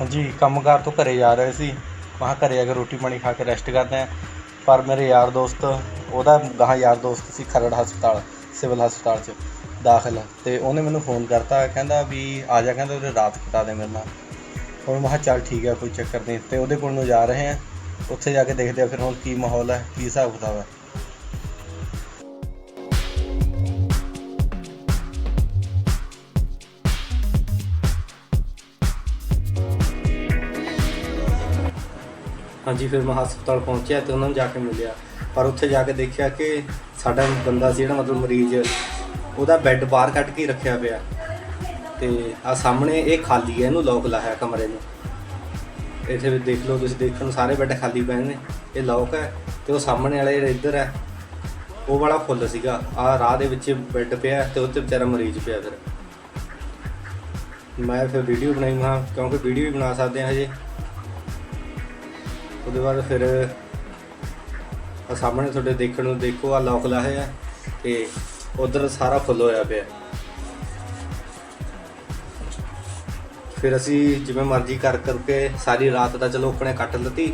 ਹਾਂਜੀ, ਕੰਮਕਾਰ ਤੋਂ ਘਰੇ ਜਾ ਰਹੇ ਸੀ। ਮਹਾਂ ਘਰੇ ਆ ਕੇ ਰੋਟੀ ਪਾਣੀ ਖਾ ਕੇ ਰੈਸਟ ਕਰਦੇ ਆ ਪਰ ਮੇਰੇ ਯਾਰ ਦੋਸਤ, ਉਹਦਾ ਗਾਹਾਂ ਯਾਰ ਦੋਸਤ ਸੀ ਖਰੜ ਹਸਪਤਾਲ, ਸਿਵਲ ਹਸਪਤਾਲ 'ਚ ਦਾਖਲ। ਤੇ ਉਹਨੇ ਮੈਨੂੰ ਫੋਨ ਕਰਤਾ, ਕਹਿੰਦਾ ਵੀ ਆ ਜਾ, ਕਹਿੰਦਾ ਉਹਦੇ ਰਾਤ ਕਟਾ ਦੇ ਮੇਰੇ ਨਾਲ। ਹੁਣ ਮੈਂ ਕਿਹਾ ਚੱਲ ਠੀਕ ਹੈ, ਕੋਈ ਚੱਕਰ ਨਹੀਂ। ਤੇ ਉਹਦੇ ਕੋਲ ਨੂੰ ਜਾ ਰਹੇ ਆ ਉੱਥੇ ਜਾ ਕੇ ਦੇਖਦੇ ਆ ਫਿਰ ਹੁਣ ਕੀ ਮਾਹੌਲ ਹੈ, ਕੀ ਹਿਸਾਬ ਕਿਤਾਬ ਹੈ। ਹਾਂਜੀ, ਫਿਰ ਮੈਂ ਹਸਪਤਾਲ ਪਹੁੰਚਿਆ ਤੇ ਉਹਨਾਂ ਨੂੰ ਜਾ ਕੇ ਮਿਲਿਆ। ਪਰ ਉੱਥੇ ਜਾ ਕੇ ਦੇਖਿਆ ਕਿ ਸਾਡਾ ਬੰਦਾ ਸੀ ਜਿਹੜਾ ਮਤਲਬ ਮਰੀਜ਼, ਉਹਦਾ ਬੈੱਡ ਬਾਹਰ ਕੱਢ ਕੇ ਹੀ ਰੱਖਿਆ ਪਿਆ। ਤੇ ਆ ਸਾਹਮਣੇ ਇਹ ਖਾਲੀ ਹੈ, ਇਹਨੂੰ ਲੋਕ ਲਾਇਆ ਕਮਰੇ ਨੂੰ। ਇੱਥੇ ਵੀ ਦੇਖ ਲਓ, ਤੁਸੀਂ ਦੇਖਣ ਨੂੰ ਸਾਰੇ ਬੈੱਡ ਖਾਲੀ ਪਏ ਨੇ, ਇਹ ਲੋਕ ਹੈ ਤੇ ਉਹ ਸਾਹਮਣੇ ਵਾਲਾ ਜਿਹੜਾ ਇੱਧਰ ਹੈ, ਉਹ ਵਾਲਾ ਫੁੱਲ ਸੀਗਾ। ਆ ਰਾਹ ਦੇ ਵਿੱਚ ਬੈੱਡ ਪਿਆ ਤੇ ਉੱਤੇ ਵਿਚਾਰਾ ਮਰੀਜ਼ ਪਿਆ ਫਿਰ। ਮੈਂ ਫਿਰ ਵੀਡੀਓ ਬਣਾਈ, ਮੈਂ ਕਿਉਂਕਿ ਵੀਡੀਓ ਵੀ ਬਣਾ ਸਕਦੇ ਹਾਂ ਹਜੇ। ਉਹਦੇ ਬਾਅਦ ਫਿਰ ਆ ਸਾਹਮਣੇ ਤੁਹਾਡੇ ਦੇਖਣ ਨੂੰ ਦੇਖੋ ਆ ਲੋਕ ਲਾਏ ਆ ਤੇ ਉਧਰ ਸਾਰਾ ਫੁੱਲ ਹੋਇਆ ਪਿਆ। ਫਿਰ ਅਸੀਂ ਜਿਵੇਂ ਮਰਜ਼ੀ ਕਰ ਕਰਕੇ ਸਾਰੀ ਰਾਤ ਦਾ ਚਲੋ ਆਪਣੇ ਕੱਟ ਲੱਤੀ,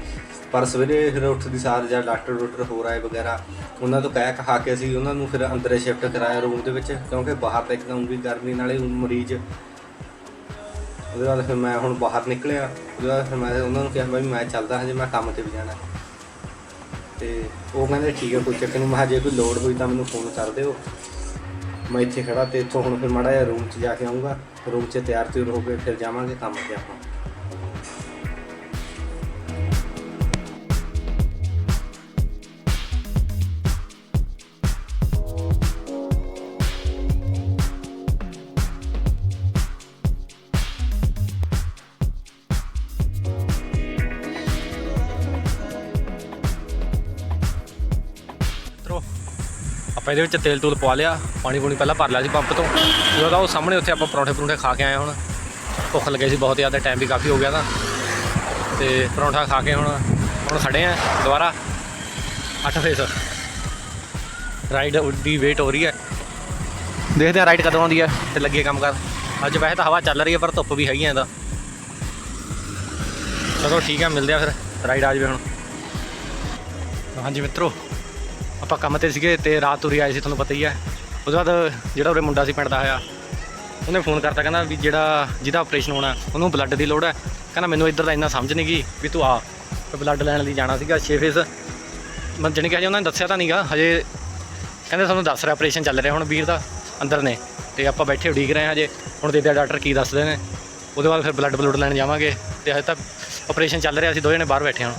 ਪਰ ਸਵੇਰੇ ਫਿਰ ਉੱਠਦੀ ਸਾਰ ਜਾਂ ਡਾਕਟਰ ਡਾਕਟਰ ਹੋਰ ਆਏ ਵਗੈਰਾ, ਉਹਨਾਂ ਤੋਂ ਕਹਿ ਕਹਾ ਕੇ ਅਸੀਂ ਉਹਨਾਂ ਨੂੰ ਫਿਰ ਅੰਦਰੇ ਸ਼ਿਫਟ ਕਰਾਇਆ ਰੂਮ ਦੇ ਵਿੱਚ, ਕਿਉਂਕਿ ਬਾਹਰ ਤਾਂ ਇੱਕਦਮ ਵੀ ਗਰਮੀ ਨਾਲੇ ਮਰੀਜ਼ ਉਹਦੇ ਬਾਅਦ ਫਿਰ ਮੈਂ ਹੁਣ ਬਾਹਰ ਨਿਕਲਿਆ। ਉਹਦੇ ਬਾਅਦ ਫਿਰ ਮੈਂ ਉਹਨਾਂ ਨੂੰ ਕਿਹਾ ਵੀ ਮੈਂ ਚੱਲਦਾ ਹਾਂ ਜੇ ਮੈਂ ਕੰਮ ਤੇ ਵੀ ਜਾਣਾ। ਤੇ ਉਹ ਕਹਿੰਦੇ ਠੀਕ ਹੈ, ਕੋਈ ਚੱਕਰ ਨਹੀਂ ਮੈਂ ਕਿਹਾ ਜੇ ਕੋਈ ਲੋੜ ਹੋਈ ਤਾਂ ਮੈਨੂੰ ਫੋਨ ਕਰ ਦਿਓ। ਮੈਂ ਇੱਥੇ ਖੜਾ ਤੇ ਇੱਥੋਂ ਹੁਣ ਫਿਰ ਮਾੜਾ ਜਿਹਾ ਰੂਮ 'ਚ ਜਾ ਕੇ ਆਉਂਗਾ ਰੂਮ 'ਚ ਤਿਆਰ ਤਿਉਰ ਹੋ ਕੇ ਫਿਰ ਜਾਵਾਂਗੇ ਕੰਮ ਤੇ ਆਪਾਂ। ਆਪਾਂ ਇਹਦੇ ਵਿੱਚ ਤੇਲ ਤੂਲ ਪਵਾ ਲਿਆ, ਪਾਣੀ ਪੂਣੀ ਪਹਿਲਾਂ ਭਰ ਲਿਆ ਸੀ ਪੰਪ ਤੋਂ। ਜਦੋਂ ਉਹ ਸਾਹਮਣੇ ਉੱਥੇ ਆਪਾਂ ਪਰੌਂਠੇ ਪਰੌਂਠੇ ਖਾ ਕੇ ਆਏ ਹੁਣ। ਭੁੱਖ ਲੱਗੇ ਸੀ ਬਹੁਤ ਜ਼ਿਆਦਾ ਟਾਈਮ ਵੀ ਕਾਫੀ ਹੋ ਗਿਆ ਤਾਂ। ਤੇ ਪਰੌਂਠਾ ਖਾ ਕੇ ਹੁਣ ਹੁਣ ਖੜੇ ਆ ਦੁਬਾਰਾ। 8 ਫੇਸ ਰਾਈਡ ਦੀ ਵੇਟ ਹੋ ਰਹੀ ਹੈ। ਦੇਖਦੇ ਆ ਰਾਈਡ ਕਦੋਂ ਆਉਂਦੀ ਹੈ ਤੇ ਲੱਗੇ ਕੰਮ ਕਰ। ਅੱਜ ਵੈਸੇ ਤਾਂ ਹਵਾ ਚੱਲ ਰਹੀ ਹੈ, ਪਰ ਧੁੱਪ ਵੀ ਹੈਗੀ ਆ ਇਹਦਾ। ਚਲੋ ਠੀਕ ਹੈ, ਮਿਲਦੇ ਆ ਫਿਰ। ਰਾਈਡ ਆ ਜਾਵੇ ਹੁਣ। ਹਾਂਜੀ ਮਿੱਤਰੋ। ਆਪਾਂ ਕੰਮ ਤੇ ਸੀਗੇ ਤੇ ਰਾਤ ਤੁਰੀ ਆਏ ਸੀ, ਤੁਹਾਨੂੰ ਪਤਾ ਹੀ ਹੈ ਉਹਦੇ ਬਾਅਦ ਜਿਹੜਾ ਉਰੇ ਮੁੰਡਾ ਸੀ ਪਿੰਡ ਦਾ ਆਇਆ, ਉਹਨੇ ਫੋਨ ਕਰਤਾ, ਕਹਿੰਦਾ ਵੀ ਜਿਹੜਾ, ਜਿਹਦਾ ਆਪਰੇਸ਼ਨ ਹੋਣਾ, ਉਹਨੂੰ ਬਲੱਡ ਦੀ ਲੋੜ ਹੈ। ਕਹਿੰਦਾ ਮੈਨੂੰ ਇੱਧਰ ਦਾ ਇੰਨਾ ਸਮਝ ਨਹੀਂ ਗਈ ਵੀ ਤੂੰ ਆ। ਬਲੱਡ ਲੈਣ ਲਈ ਜਾਣਾ ਸੀਗਾ 6 ਫੇਸ ਮੈਂ ਜਾਣੀ ਕਿ ਹਜੇ ਉਹਨਾਂ ਨੇ ਦੱਸਿਆ ਤਾਂ ਨਹੀਂਗਾ ਹਜੇ ਕਹਿੰਦੇ ਤੁਹਾਨੂੰ ਦੱਸ ਰਿਹਾ ਆਪਰੇਸ਼ਨ ਚੱਲ ਰਿਹਾ ਹੁਣ ਵੀਰ ਦਾ, ਅੰਦਰ ਨੇ। ਤੇ ਆਪਾਂ ਬੈਠੇ ਉਡੀਕ ਰਹੇ ਹਾਂ ਹਜੇ। ਹੁਣ ਦੇਖਦੇ ਆ ਡਾਕਟਰ ਕੀ ਦੱਸਦੇ ਨੇ। ਉਹਦੇ ਬਾਅਦ ਫਿਰ ਬਲੱਡ ਬਲੂਡ ਲੈਣ ਜਾਵਾਂਗੇ। ਤੇ ਹਜੇ ਤਾਂ ਆਪਰੇਸ਼ਨ ਚੱਲ ਰਿਹਾ, ਅਸੀਂ ਦੋਵੇਂ ਨੇ ਬਾਹਰ ਬੈਠੇ ਹਾਂ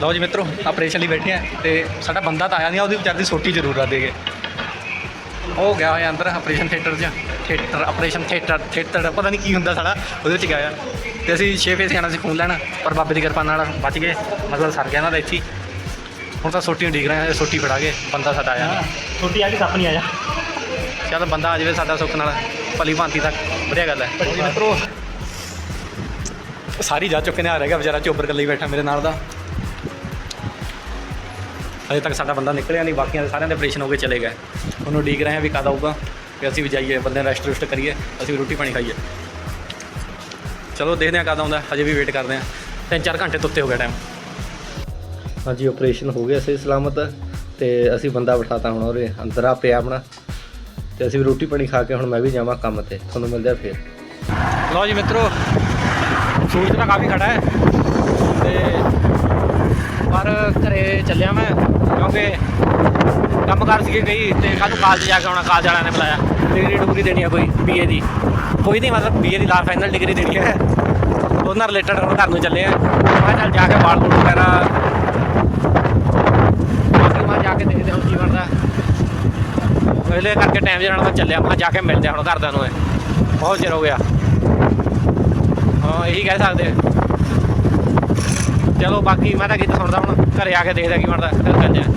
ਲਓ ਜੀ ਮਿੱਤਰੋ ਆਪਰੇਸ਼ਨ ਲਈ ਬੈਠੇ ਆ ਤੇ ਸਾਡਾ ਬੰਦਾ ਤਾਂ ਆਇਆ ਨਹੀਂ ਉਹਦੀ ਵਿਚਾਰ ਦੀ ਛੋਟੀ ਜ਼ਰੂਰਤ ਦੇਗੇ। ਉਹ ਗਿਆ ਹੋਇਆ ਅੰਦਰ ਆਪਰੇਸ਼ਨ ਥੀਏਟਰ 'ਚ। ਥੀਏਟਰ ਆਪਰੇਸ਼ਨ ਥੀਏਟਰ ਥੀਏਟਰ ਪਤਾ ਨਹੀਂ ਕੀ ਹੁੰਦਾ ਸਾਡਾ ਉਹਦੇ 'ਚ ਗਿਆ ਤੇ ਅਸੀਂ 6 ਫੇਸ ਜਾਣਾ ਸੀ ਖੂਨ ਲੈਣ ਪਰ ਬਾਬੇ ਦੀ ਕਿਰਪਾ ਨਾਲ ਬਚ ਗਏ ਮਤਲਬ ਸਰ ਗਿਆ ਨਾ ਦਾ ਇੱਥੇ। ਹੁਣ ਤਾਂ ਸੋਟੀ ਉਡੀਕ ਰਹੇ ਆ ਸੋਟੀ ਫੜਾ ਕੇ ਬੰਦਾ ਸਾਡਾ ਆਇਆ। ਛੋਟੀ ਆ ਕੇ ਸੱਪ ਨਹੀਂ ਆਇਆ। ਚੱਲ ਬੰਦਾ ਆ ਜਾਵੇ ਸਾਡਾ ਸੁੱਖ ਨਾਲ। ਭਲੀ ਭਾਂਤੀ ਤੱਕ। ਵਧੀਆ ਗੱਲ ਹੈ। ਮਿੱਤਰੋ ਸਾਰੀ ਜਾ ਚੁੱਕੇ ਨੇ ਆ ਰਹਿ ਗਿਆ ਵਿਚਾਰਾ ਚੋਬਰ ਕੱਲੇ ਹੀ ਬੈਠਾ ਮੇਰੇ ਨਾਲ ਦਾ। ਅਜੇ ਤੱਕ ਸਾਡਾ ਬੰਦਾ ਨਿਕਲਿਆ ਨਹੀਂ ਬਾਕੀਆਂ ਦੇ ਸਾਰਿਆਂ ਦੇ ਆਪਰੇਸ਼ਨ ਹੋ ਕੇ ਚਲੇ ਗਏ। ਉਹਨੂੰ ਉਡੀਕ ਰਹੇ ਆ ਵੀ ਕਦ ਆਊਗਾ ਵੀ ਅਸੀਂ ਵੀ ਜਾਈਏ ਬੰਦੇ ਰੈਸਟ ਰੁਸਟ ਕਰੀਏ ਅਸੀਂ ਵੀ ਰੋਟੀ ਪਾਣੀ ਖਾਈਏ। ਚਲੋ ਦੇਖਦੇ ਹਾਂ ਕਦ ਆਉਂਦਾ ਹਜੇ ਵੀ ਵੇਟ ਕਰਦੇ ਹਾਂ। ਤਿੰਨ ਚਾਰ ਘੰਟੇ ਤੋਂ ਉੱਤੇ ਹੋ ਗਿਆ ਟਾਈਮ ਹਾਂਜੀ ਆਪਰੇਸ਼ਨ ਹੋ ਗਿਆ ਸਹੀ ਸਲਾਮਤ ਤੇ ਅਸੀਂ ਬੰਦਾ ਬਿਠਾਤਾ ਹੁਣ ਉਹਦੇ ਅੰਦਰ ਆ ਪਿਆ ਆਪਣਾ। ਤੇ ਅਸੀਂ ਵੀ ਰੋਟੀ ਪਾਣੀ ਖਾ ਕੇ ਹੁਣ ਮੈਂ ਵੀ ਜਾਵਾਂ ਕੰਮ ਤੇ, ਤੁਹਾਨੂੰ ਮਿਲਦੇ ਆ ਫਿਰ। ਲਓ ਜੀ ਮਿੱਤਰੋ, ਸੂਰਜ ਤਾਂ ਕਾਫੀ ਖੜਾ ਹੈ। ਤੇ ਪਰ ਘਰੇ ਚੱਲਿਆ ਮੈਂ, ਕਿਉਂਕਿ ਕੰਮ ਕਰ ਸੀਗੇ ਕਈ, ਤੇ ਕੱਲ੍ਹ ਨੂੰ ਕਾਲਜ ਜਾ ਕੇ ਆਉਣਾ ਕਾਲਜ ਵਾਲਿਆਂ ਨੇ ਬੁਲਾਇਆ। ਡਿਗਰੀ ਡੁਗਰੀ ਦੇਣੀ ਆ ਕੋਈ ਬੀਏ ਦੀ। ਕੋਈ ਨਹੀਂ ਮਤਲਬ ਬੀਏ ਦੀ ਲਾਸਟ ਫਾਈਨਲ ਡਿਗਰੀ ਦੇਣੀ ਹੈ। ਉਹਨਾਂ ਰਿਲੇਟਡ ਹੁਣ ਘਰ ਨੂੰ ਚੱਲੇ ਆ। ਮੈਂ ਚੱਲ ਜਾ ਕੇ ਵਾਲ ਵੂਲ ਵਗੈਰਾ ਬਾਕੀ ਮੈਂ ਜਾ ਕੇ ਦੇਖਦੇ ਹਾਂ ਹੁਣ ਕੀ ਬਣਦਾ ਪਹਿਲੇ ਕਰਕੇ ਟਾਈਮ ਜਿਹੜਾ ਮੈਂ ਚੱਲਿਆ ਮੈਂ ਜਾ ਕੇ ਮਿਲਦੇ ਹਾਂ ਹੁਣ ਘਰਦਿਆਂ ਨੂੰ ਬਹੁਤ ਚਿਰ ਹੋ ਗਿਆ। ਹਾਂ, ਇਹੀ ਕਹਿ ਸਕਦੇ ਚਲੋ ਬਾਕੀ ਮੈਂ ਤਾਂ ਗੀਤ ਸੁਣਦਾ ਹੁਣ, ਘਰੇ ਆ ਕੇ ਦੇਖਦਾ ਕੀ ਬਣਦਾ, ਫਿਰ ਕਰਦੇ ਹਾਂ